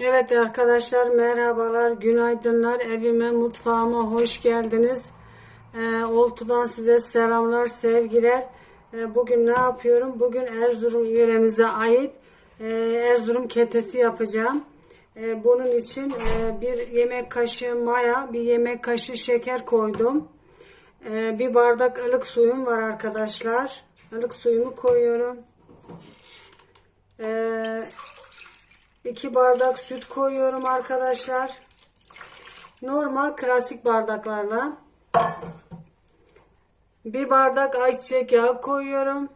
Evet arkadaşlar merhabalar, günaydınlar. Evime, mutfağıma hoş geldiniz. Ee, Oltu'dan size selamlar, sevgiler. Ee, bugün ne yapıyorum? Bugün Erzurum yöremize ait e, Erzurum ketesi yapacağım. Ee, bunun için e, bir yemek kaşığı maya, bir yemek kaşığı şeker koydum. Ee, bir bardak ılık suyum var arkadaşlar. Ilık suyumu koyuyorum. Ee, 2 bardak süt koyuyorum arkadaşlar. Normal klasik bardaklarla. Bir bardak ayçiçek yağı koyuyorum.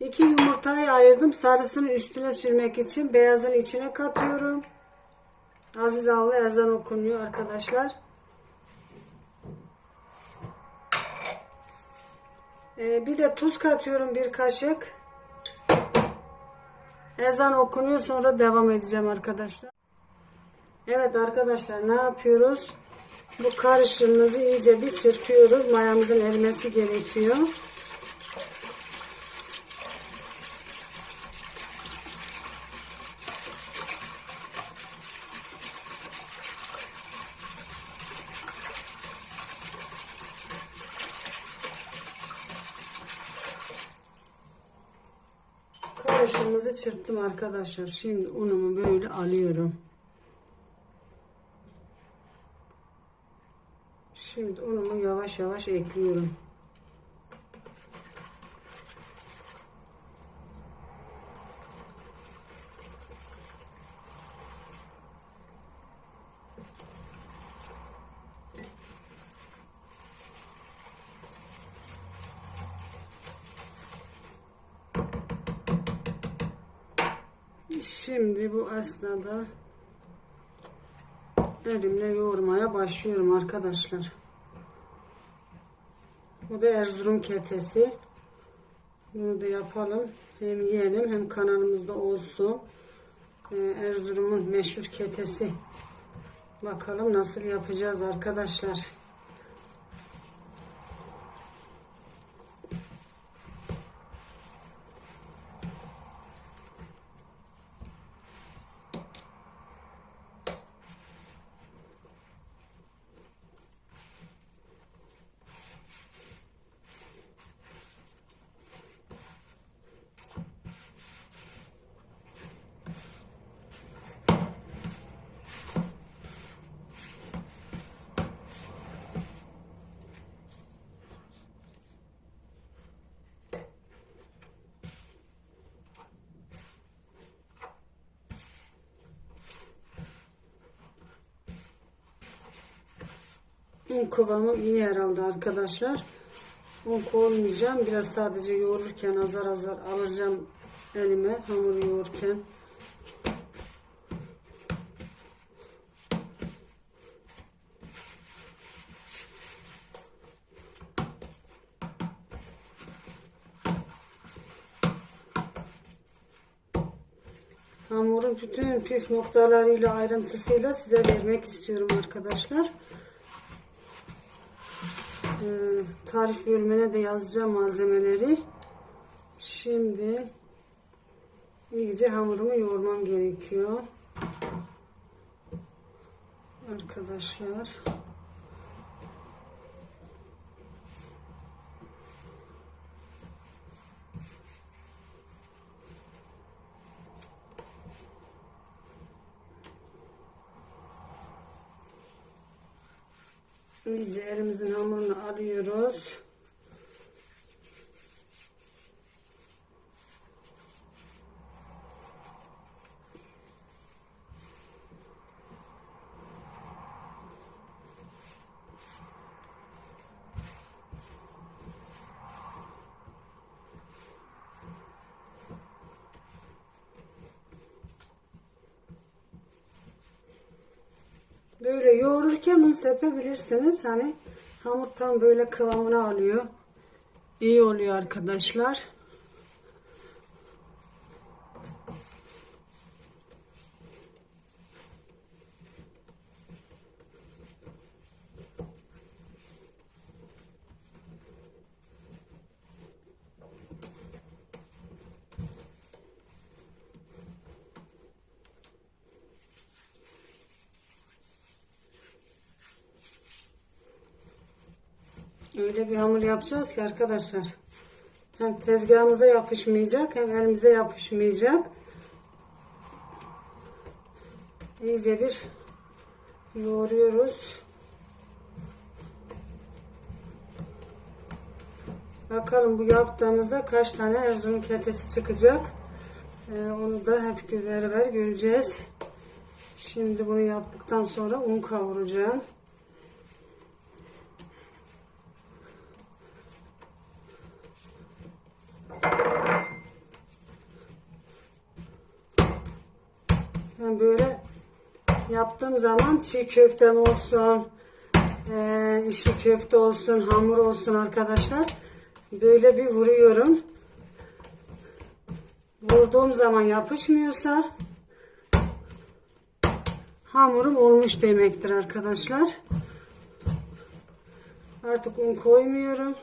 2 yumurtayı ayırdım. Sarısını üstüne sürmek için beyazını içine katıyorum. Aziz Allah ezan okunuyor arkadaşlar. Ee, bir de tuz katıyorum bir kaşık. Ezan okunuyor sonra devam edeceğim arkadaşlar. Evet arkadaşlar ne yapıyoruz? Bu karışımımızı iyice bir çırpıyoruz. Mayamızın erimesi gerekiyor. Çırptım arkadaşlar. Şimdi unumu böyle alıyorum. Şimdi unumu yavaş yavaş ekliyorum. Şimdi bu esnada elimle yoğurmaya başlıyorum arkadaşlar. Bu da Erzurum ketesi. Bunu da yapalım. Hem yiyelim hem kanalımızda olsun. Ee, Erzurum'un meşhur ketesi. Bakalım nasıl yapacağız arkadaşlar. Un kıvamı iyi herhalde arkadaşlar. Un koymayacağım. Biraz sadece yoğururken azar azar alacağım elime hamuru yoğururken. Hamurun bütün püf noktalarıyla ayrıntısıyla size vermek istiyorum arkadaşlar. Ee, tarif bölümüne de yazacağım malzemeleri. Şimdi iyice hamurumu yoğurmam gerekiyor. Arkadaşlar. İyice elimizin hamurunu alıyoruz. Un sepebilirsiniz. Hani hamur tam böyle kıvamını alıyor. İyi oluyor arkadaşlar. Öyle bir hamur yapacağız ki arkadaşlar. Hem tezgahımıza yapışmayacak hem elimize yapışmayacak. İyice bir yoğuruyoruz. Bakalım bu yaptığımızda kaç tane Erzurum ketesi çıkacak. Ee, onu da hep beraber göreceğiz. Şimdi bunu yaptıktan sonra un kavuracağım. Ben böyle yaptığım zaman çiğ köftem olsun, e, içli köfte olsun, hamur olsun arkadaşlar. Böyle bir vuruyorum. Vurduğum zaman yapışmıyorsa hamurum olmuş demektir arkadaşlar. Artık un koymuyorum.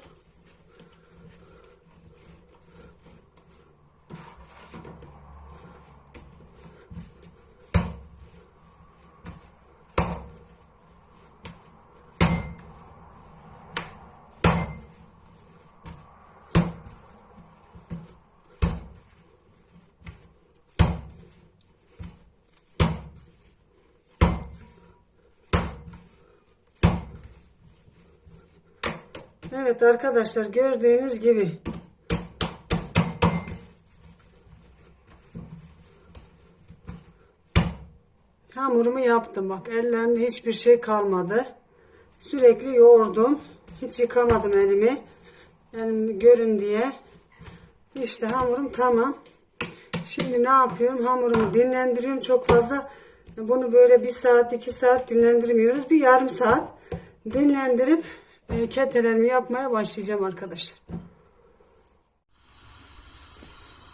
Evet arkadaşlar gördüğünüz gibi. Hamurumu yaptım. Bak ellerimde hiçbir şey kalmadı. Sürekli yoğurdum. Hiç yıkamadım elimi. Elim görün diye. İşte hamurum tamam. Şimdi ne yapıyorum? Hamurumu dinlendiriyorum. Çok fazla bunu böyle bir saat iki saat dinlendirmiyoruz. Bir yarım saat dinlendirip e, ketelerimi yapmaya başlayacağım arkadaşlar.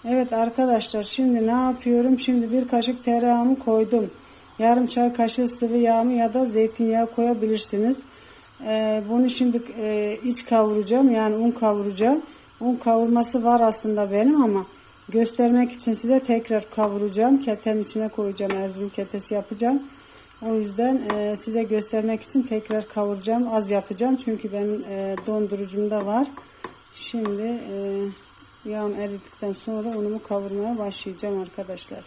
Evet arkadaşlar şimdi ne yapıyorum? Şimdi bir kaşık tereyağımı koydum. Yarım çay kaşığı sıvı yağımı ya da zeytinyağı koyabilirsiniz. Ee, bunu şimdi e, iç kavuracağım yani un kavuracağım. Un kavurması var aslında benim ama göstermek için size tekrar kavuracağım. Ketenin içine koyacağım. Erzurum ketesi yapacağım. O yüzden e, size göstermek için tekrar kavuracağım. Az yapacağım. Çünkü benim e, dondurucumda var. Şimdi e, yağım eridikten sonra unumu kavurmaya başlayacağım arkadaşlar.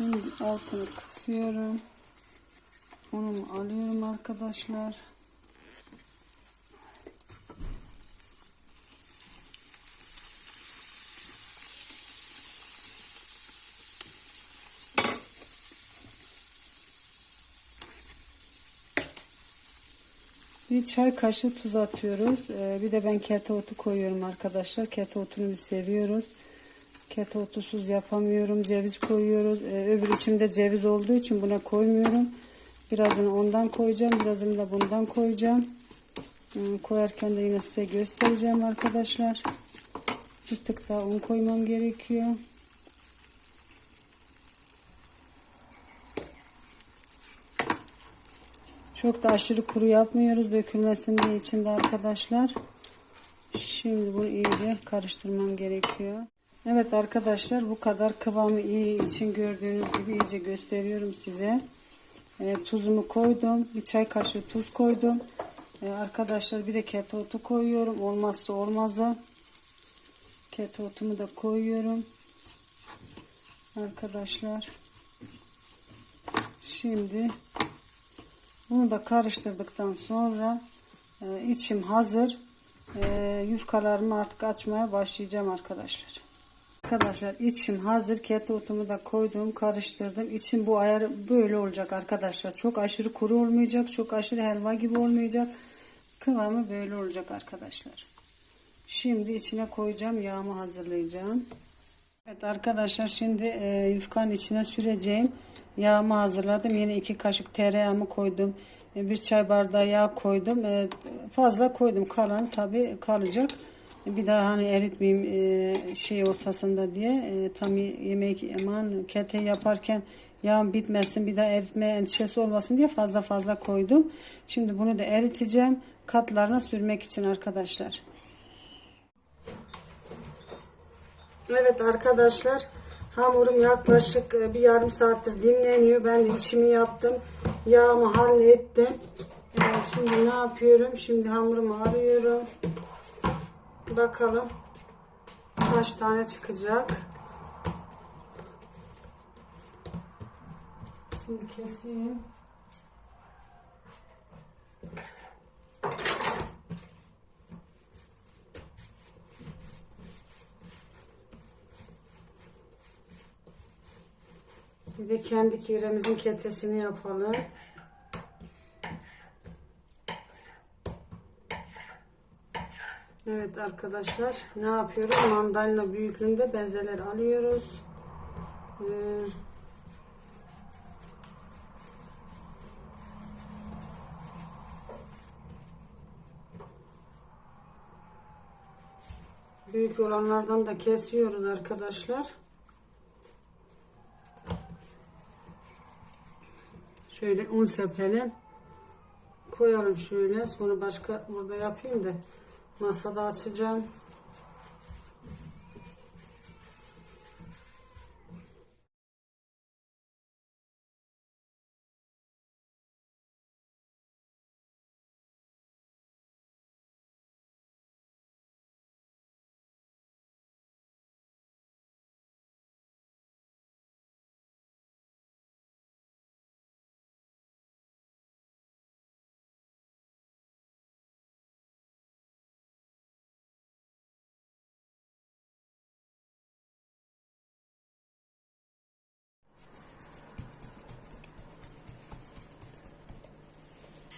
Şimdi altını kısıyorum. Unumu alıyorum arkadaşlar. Bir çay kaşığı tuz atıyoruz. Ee, bir de ben kete otu koyuyorum arkadaşlar. Kete otunu seviyoruz. Kete otusuz yapamıyorum. Ceviz koyuyoruz. Ee, öbür içimde ceviz olduğu için buna koymuyorum. Birazını ondan koyacağım. Birazını da bundan koyacağım. Ee, koyarken de yine size göstereceğim arkadaşlar. Bir tık daha un koymam gerekiyor. Çok da aşırı kuru yapmıyoruz. Dökülmesin diye içinde arkadaşlar. Şimdi bunu iyice karıştırmam gerekiyor. Evet arkadaşlar bu kadar kıvamı iyi için gördüğünüz gibi iyice gösteriyorum size. E, tuzumu koydum. Bir çay kaşığı tuz koydum. E, arkadaşlar bir de kete otu koyuyorum. Olmazsa olmazı. Kete otumu da koyuyorum. Arkadaşlar. Şimdi bunu da karıştırdıktan sonra e, içim hazır. E, yufkalarımı artık açmaya başlayacağım arkadaşlar. Arkadaşlar içim hazır. Kete da koydum, karıştırdım. İçim bu ayar böyle olacak arkadaşlar. Çok aşırı kuru olmayacak, çok aşırı helva gibi olmayacak. Kıvamı böyle olacak arkadaşlar. Şimdi içine koyacağım, yağımı hazırlayacağım. Evet arkadaşlar şimdi e, yufkanın içine süreceğim. Yağımı hazırladım. Yine iki kaşık tereyağımı koydum. E, bir çay bardağı yağ koydum. E, fazla koydum. Kalan tabi kalacak. Bir daha hani eritmeyeyim e, şey ortasında diye e, tam yemek aman kete yaparken yağım bitmesin bir daha eritme endişesi olmasın diye fazla fazla koydum. Şimdi bunu da eriteceğim katlarına sürmek için arkadaşlar. Evet arkadaşlar hamurum yaklaşık e, bir yarım saattir dinleniyor. Ben de içimi yaptım. Yağımı hallettim. Ee, şimdi ne yapıyorum? Şimdi hamurumu arıyorum. Bakalım kaç tane çıkacak. Şimdi keseyim. Bir de kendi kiremizin ketesini yapalım. Evet arkadaşlar ne yapıyoruz? Mandalina büyüklüğünde bezeler alıyoruz. Ee, büyük olanlardan da kesiyoruz arkadaşlar. Şöyle un sepelim. Koyalım şöyle. Sonra başka burada yapayım da masada açacağım.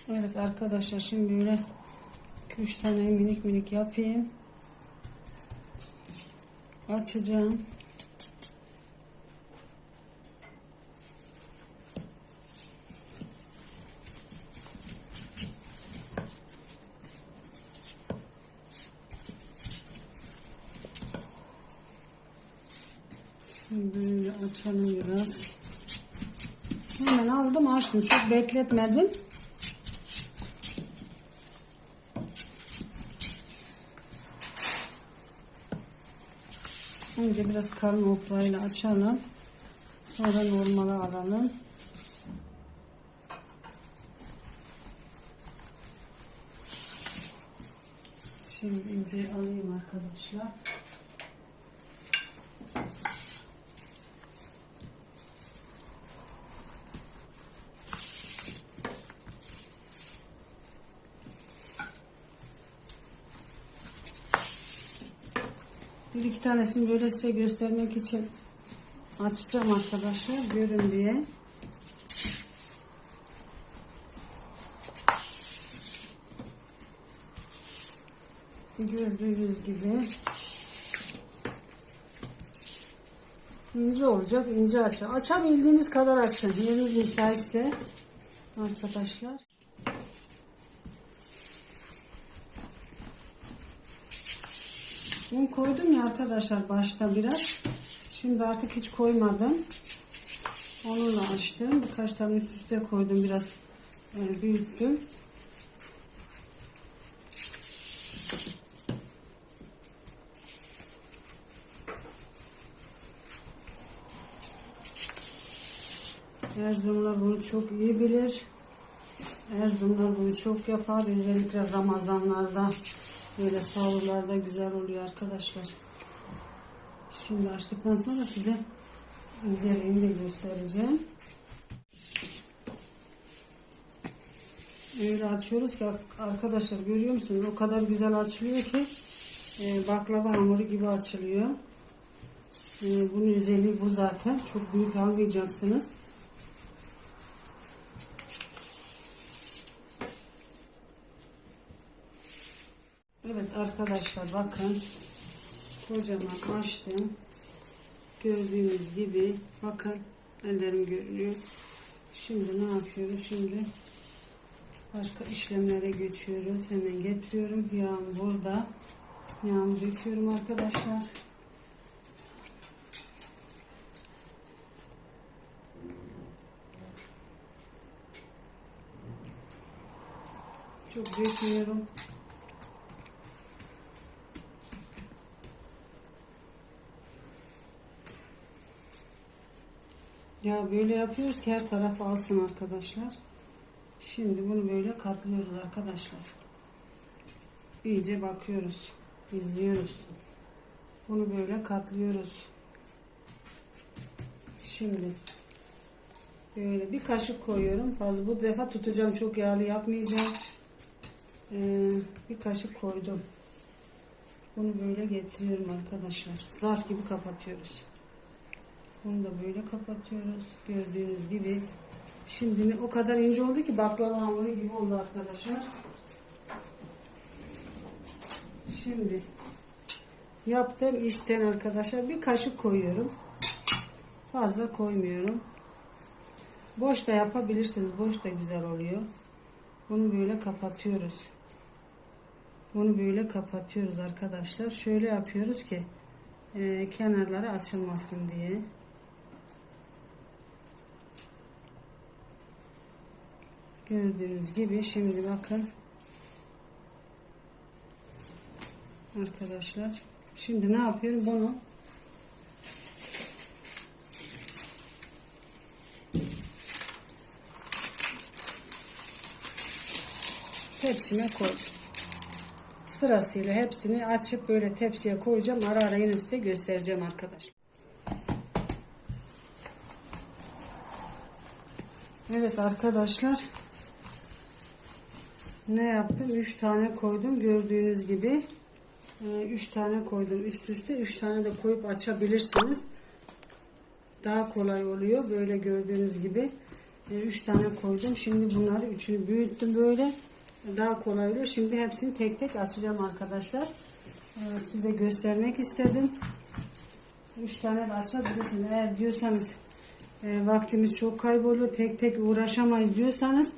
Evet arkadaşlar şimdi böyle 3 tane minik minik yapayım. Açacağım. Şimdi böyle açalım biraz. Hemen aldım açtım. Çok bekletmedim. Önce biraz kalın oklarıyla açalım. Sonra normale alalım. Şimdi ince alayım arkadaşlar. Bir tanesini böyle size göstermek için açacağım arkadaşlar. Görün diye. Gördüğünüz gibi ince olacak. ince açın. Açabildiğiniz kadar açın. Yeriniz müsaitse arkadaşlar. Un koydum ya arkadaşlar başta biraz. Şimdi artık hiç koymadım. Onunla açtım. Birkaç tane üst üste koydum. Biraz yani büyüttüm. Erzurumlar bunu çok iyi bilir. Erzurumlar bunu çok yapar. Özellikle Ramazanlarda böyle sahurlarda güzel oluyor arkadaşlar. Şimdi açtıktan sonra size inceliğini de göstereceğim. Öyle açıyoruz ki arkadaşlar görüyor musunuz? O kadar güzel açılıyor ki e, baklava hamuru gibi açılıyor. E, bunun özelliği bu zaten. Çok büyük almayacaksınız. Arkadaşlar bakın kocaman açtım. Gördüğünüz gibi bakın ellerim görünüyor. Şimdi ne yapıyoruz? Şimdi başka işlemlere geçiyoruz. Hemen getiriyorum. Yağım burada. Yağımı döküyorum arkadaşlar. Çok dökmüyorum. Ya böyle yapıyoruz ki her taraf alsın arkadaşlar. Şimdi bunu böyle katlıyoruz arkadaşlar. İyice bakıyoruz. izliyoruz. Bunu böyle katlıyoruz. Şimdi böyle bir kaşık koyuyorum. Fazla bu defa tutacağım. Çok yağlı yapmayacağım. Ee, bir kaşık koydum. Bunu böyle getiriyorum arkadaşlar. Zarf gibi kapatıyoruz. Bunu da böyle kapatıyoruz. Gördüğünüz gibi. Şimdi o kadar ince oldu ki baklava hamuru gibi oldu arkadaşlar. Şimdi yaptığım işten arkadaşlar bir kaşık koyuyorum. Fazla koymuyorum. Boş da yapabilirsiniz. Boş da güzel oluyor. Bunu böyle kapatıyoruz. Bunu böyle kapatıyoruz arkadaşlar. Şöyle yapıyoruz ki e, kenarları açılmasın diye. Gördüğünüz gibi şimdi bakın arkadaşlar. Şimdi ne yapıyorum? Bunu tepsime koy. Sırasıyla hepsini açıp böyle tepsiye koyacağım. Ara ara yine size göstereceğim arkadaşlar. Evet arkadaşlar. Ne yaptım? 3 tane koydum. Gördüğünüz gibi. 3 tane koydum üst üste. 3 tane de koyup açabilirsiniz. Daha kolay oluyor. Böyle gördüğünüz gibi. 3 tane koydum. Şimdi bunları üçünü büyüttüm böyle. Daha kolay oluyor. Şimdi hepsini tek tek açacağım arkadaşlar. Size göstermek istedim. 3 tane de açabilirsiniz. Eğer diyorsanız e, vaktimiz çok kayboluyor. Tek tek uğraşamayız diyorsanız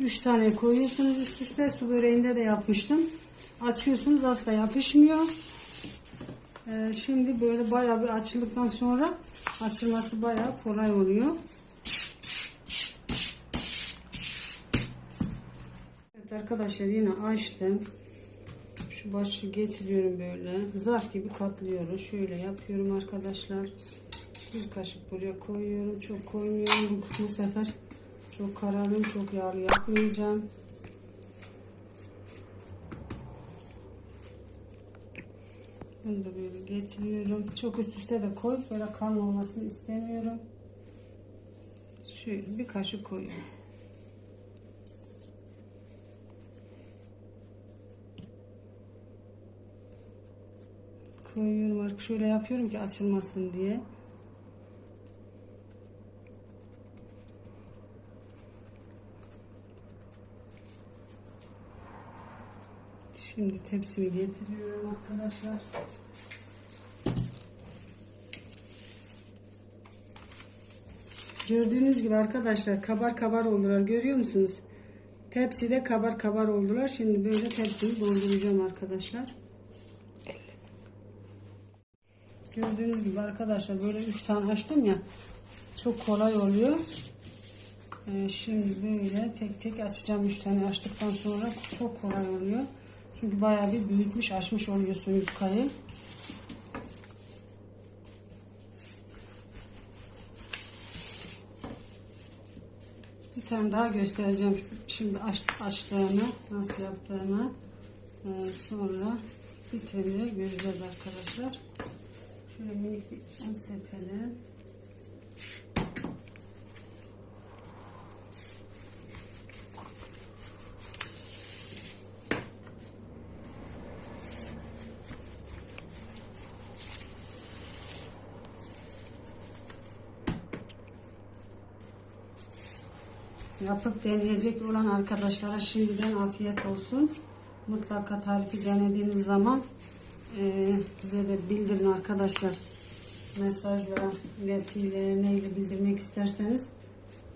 3 tane koyuyorsunuz üst üste. Su böreğinde de yapmıştım. Açıyorsunuz asla yapışmıyor. E, şimdi böyle bayağı bir açıldıktan sonra açılması bayağı kolay oluyor. Evet arkadaşlar yine açtım. Şu başı getiriyorum böyle. Zarf gibi katlıyorum. Şöyle yapıyorum arkadaşlar. Bir kaşık buraya koyuyorum. Çok koymuyorum. Bu sefer çok kararlıyım. Çok yağlı yapmayacağım. Bunu da böyle getiriyorum. Çok üst üste de koyup böyle kan olmasını istemiyorum. Şöyle bir kaşık koyuyorum. koyuyorum artık şöyle yapıyorum ki açılmasın diye. Şimdi tepsimi getiriyorum arkadaşlar. Gördüğünüz gibi arkadaşlar kabar kabar oldular. Görüyor musunuz? Tepside kabar kabar oldular. Şimdi böyle tepsimi dolduracağım arkadaşlar. Gördüğünüz gibi arkadaşlar böyle 3 tane açtım ya. Çok kolay oluyor. Ee, şimdi böyle tek tek açacağım 3 tane açtıktan sonra çok kolay oluyor. Çünkü bayağı bir büyütmüş açmış oluyorsun yufkayı. Bir tane daha göstereceğim. Şimdi aç, açtığını, nasıl yaptığını ee, sonra bitirince göreceğiz arkadaşlar. Şöyle minik bir un sepelim. Yapıp deneyecek olan arkadaşlara şimdiden afiyet olsun. Mutlaka tarifi denediğimiz zaman e, bize de bildirin arkadaşlar. Mesajla, belki mail bildirmek isterseniz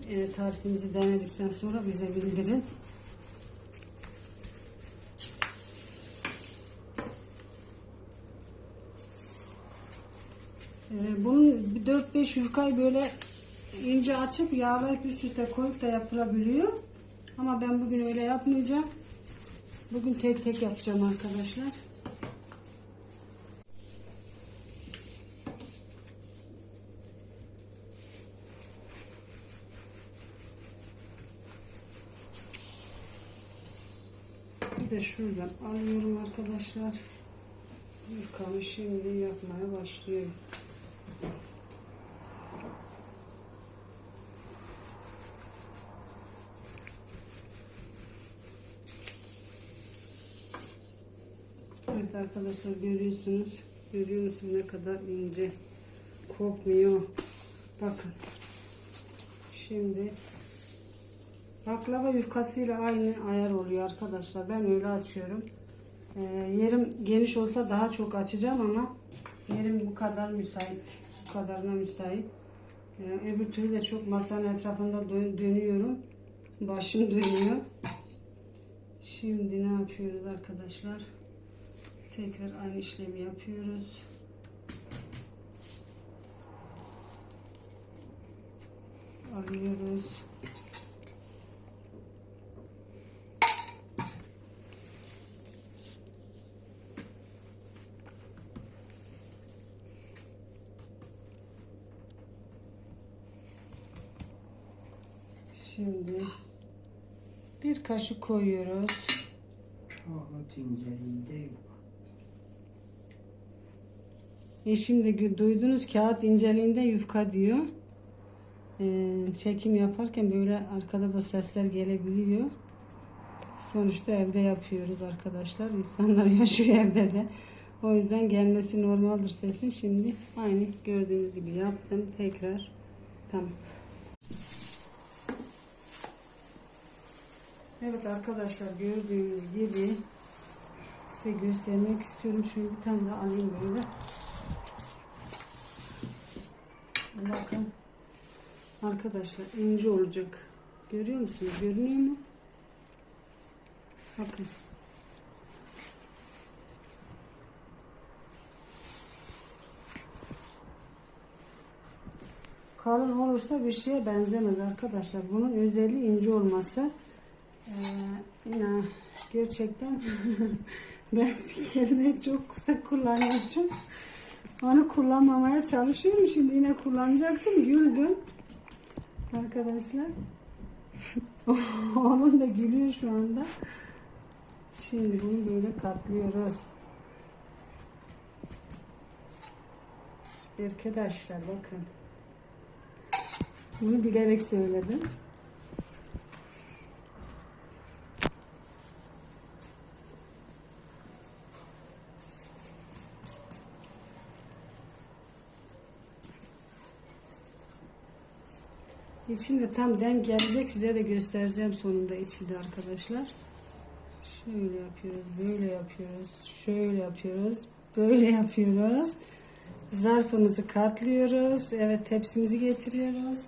e, tarifimizi denedikten sonra bize bildirin. E, bunun 4-5 yufkayı böyle ince açıp yağlayıp üst üste koyup da yapılabiliyor. Ama ben bugün öyle yapmayacağım. Bugün tek tek yapacağım arkadaşlar. Bir de şuradan alıyorum arkadaşlar. Yufkamı şimdi yapmaya başlıyorum. Evet arkadaşlar görüyorsunuz. Görüyor musunuz ne kadar ince. Kopmuyor. Bakın. Şimdi baklava yufkasıyla aynı ayar oluyor arkadaşlar. Ben öyle açıyorum. Ee, yerim geniş olsa daha çok açacağım ama yerim bu kadar müsait. Bu kadarına müsait. Ee, öbür türlü de çok masanın etrafında dö- dönüyorum. Başım dönüyor. Şimdi ne yapıyoruz arkadaşlar? Tekrar aynı işlemi yapıyoruz. Alıyoruz. Şimdi bir kaşık koyuyoruz. Kağıt incelinde yok. E şimdi duydunuz kağıt inceliğinde yufka diyor. Ee, çekim yaparken böyle arkada da sesler gelebiliyor. Sonuçta evde yapıyoruz arkadaşlar. İnsanlar yaşıyor evde de. O yüzden gelmesi normaldir sesin. Şimdi aynı gördüğünüz gibi yaptım. Tekrar tamam. Evet arkadaşlar gördüğünüz gibi size göstermek istiyorum. Şöyle bir tane daha alayım böyle. Bakın. Arkadaşlar ince olacak. Görüyor musunuz? Görünüyor mu? Bakın. Kalın olursa bir şeye benzemez arkadaşlar. Bunun özelliği ince olması. Ee, yine gerçekten ben bir kelimeyi çok sık kullanıyormuşum. Onu kullanmamaya çalışıyorum. Şimdi yine kullanacaktım. Güldüm. Arkadaşlar. Oğlum da gülüyor şu anda. Şimdi bunu böyle katlıyoruz. Arkadaşlar bakın. Bunu bilerek söyledim. İçinde tam denk gelecek size de göstereceğim sonunda içi de arkadaşlar. Şöyle yapıyoruz, böyle yapıyoruz, şöyle yapıyoruz, böyle yapıyoruz. Zarfımızı katlıyoruz. Evet tepsimizi getiriyoruz.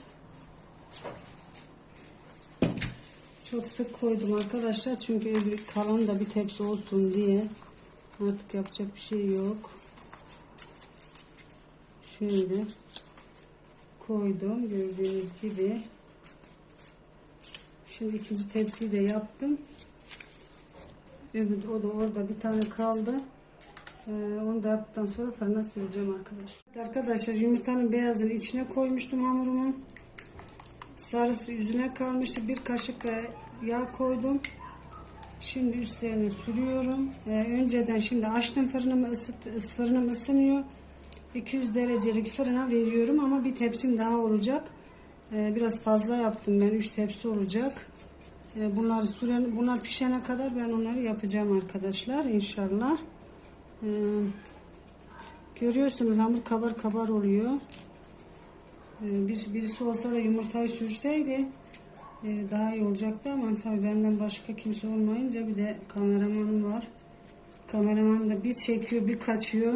Çok sık koydum arkadaşlar çünkü öbür kalan da bir tepsi olsun diye. Artık yapacak bir şey yok. Şöyle koydum gördüğünüz gibi. Şimdi ikinci tepsiyi de yaptım. Öbür o da orada bir tane kaldı. Ee, onu da yaptıktan sonra fırına süreceğim arkadaşlar. Arkadaşlar yumurtanın beyazını içine koymuştum hamurumun. Sarısı yüzüne kalmıştı. Bir kaşık da yağ koydum. Şimdi üstlerini sürüyorum. Ee, önceden şimdi açtım fırınımı ısıt, ıs- fırınım ısınıyor. 200 derecelik fırına veriyorum ama bir tepsim daha olacak. Ee, biraz fazla yaptım ben 3 tepsi olacak. Ee, bunları süren, bunlar pişene kadar ben onları yapacağım arkadaşlar inşallah. Ee, görüyorsunuz hamur kabar kabar oluyor. Bir, birisi olsa da yumurtayı sürseydi e, daha iyi olacaktı ama tabii benden başka kimse olmayınca bir de kameramanım var. Kameraman da bir çekiyor bir kaçıyor.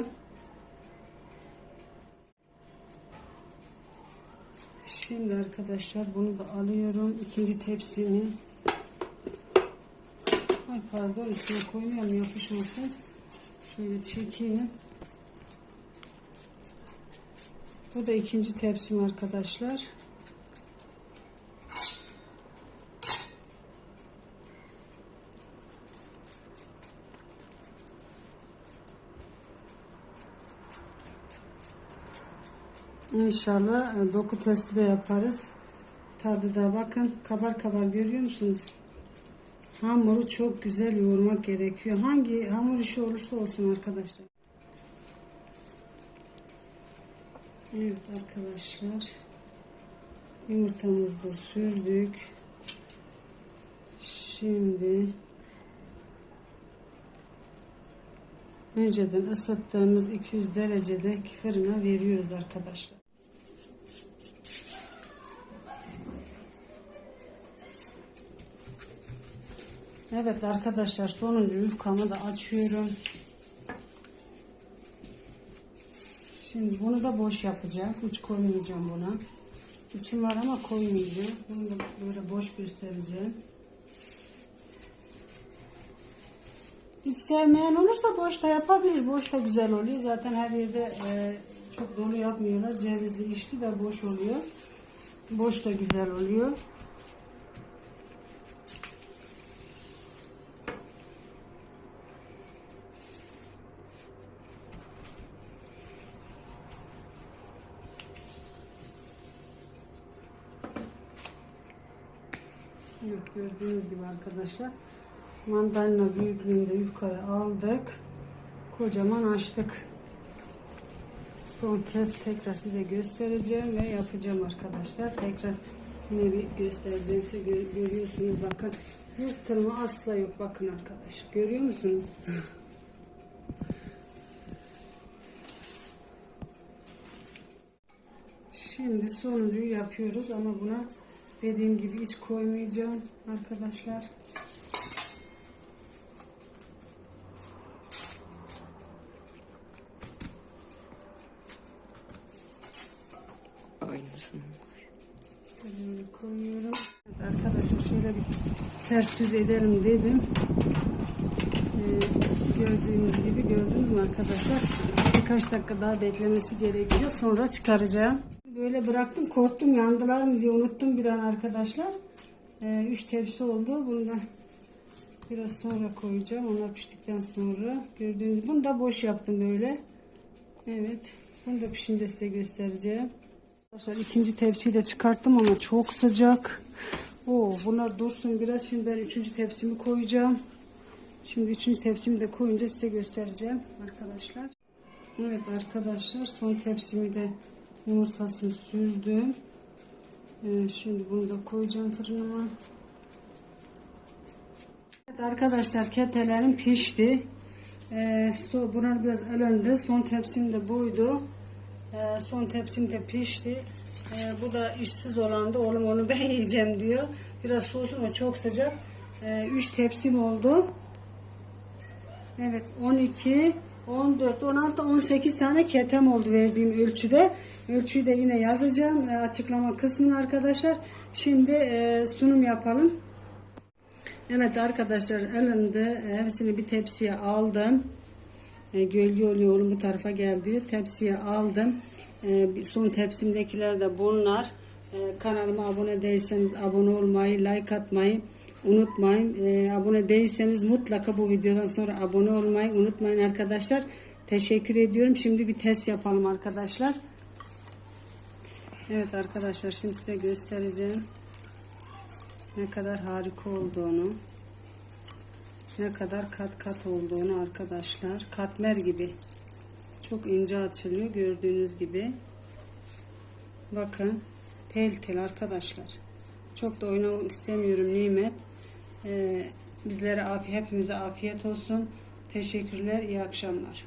Şimdi arkadaşlar bunu da alıyorum. ikinci tepsimi. Ay pardon içine koymayalım yapışmasın. Şöyle çekeyim. Bu da ikinci tepsim arkadaşlar. İnşallah e, doku testi de yaparız. Tadı da bakın kabar kabar görüyor musunuz? Hamuru çok güzel yoğurmak gerekiyor. Hangi hamur işi olursa olsun arkadaşlar. Evet arkadaşlar. Yumurtamızı da sürdük. Şimdi önceden ısıttığımız 200 derecede fırına veriyoruz arkadaşlar. Evet arkadaşlar sonuncu yufkamı da açıyorum. Şimdi bunu da boş yapacağım. Hiç koymayacağım buna. İçim var ama koymayacağım. Bunu da böyle boş göstereceğim. Hiç sevmeyen olursa boş da yapabilir. Boş da güzel oluyor. Zaten her yerde e, çok dolu yapmıyorlar. Cevizli içli ve boş oluyor. Boş da güzel oluyor. Gördüğünüz gibi arkadaşlar mandalina büyüklüğünde yufkayı aldık. Kocaman açtık. Son kez tekrar size göstereceğim ve yapacağım arkadaşlar. Tekrar yine bir göstereceğim size Gö- görüyorsunuz bakın. Yırtılma asla yok bakın arkadaşlar. Görüyor musunuz? Şimdi sonuncuyu yapıyoruz ama buna dediğim gibi hiç koymayacağım arkadaşlar. Aynısını. Böyle koyuyorum. Evet, arkadaşlar şöyle bir ters düz edelim dedim. Ee, gördüğünüz gibi gördünüz mü arkadaşlar? Birkaç dakika daha beklemesi gerekiyor. Sonra çıkaracağım. Böyle bıraktım. Korktum yandılar mı diye unuttum bir an arkadaşlar. Ee, üç tepsi oldu. Bunu da biraz sonra koyacağım. Onlar piştikten sonra. Gördüğünüz. Bunu da boş yaptım böyle. Evet. Bunu da pişince size göstereceğim. Arkadaşlar ikinci tepsiyi de çıkarttım ama çok sıcak. Oo, bunlar dursun biraz. Şimdi ben üçüncü tepsimi koyacağım. Şimdi üçüncü tepsimi de koyunca size göstereceğim arkadaşlar. Evet arkadaşlar son tepsimi de yumurtasını sürdüm. Ee, şimdi bunu da koyacağım fırınıma. Evet arkadaşlar ketelerim pişti. Ee, bunlar biraz elendi. Son tepsim de buydu. Ee, son tepsim de pişti. Ee, bu da işsiz olandı. Oğlum onu ben yiyeceğim diyor. Biraz soğusun o çok sıcak. 3 tepsim oldu. Evet 12, 14, 16, 18 tane ketem oldu verdiğim ölçüde. Ölçüyü de yine yazacağım e, açıklama kısmına arkadaşlar. Şimdi e, sunum yapalım. Evet arkadaşlar elimde hepsini bir tepsiye aldım. E, gölge oluyor bu tarafa gel diyor. Tepsiye aldım. Son tepsimdekiler de bunlar. Kanalıma abone değilseniz abone olmayı, like atmayı unutmayın. E, abone değilseniz mutlaka bu videodan sonra abone olmayı unutmayın arkadaşlar. Teşekkür ediyorum. Şimdi bir test yapalım arkadaşlar. Evet arkadaşlar şimdi size göstereceğim. Ne kadar harika olduğunu. Ne kadar kat kat olduğunu arkadaşlar. Katmer gibi. Çok ince açılıyor gördüğünüz gibi. Bakın. Tel tel arkadaşlar. Çok da oynamak istemiyorum nimet. Ee, bizlere afiyet, hepimize afiyet olsun. Teşekkürler, iyi akşamlar.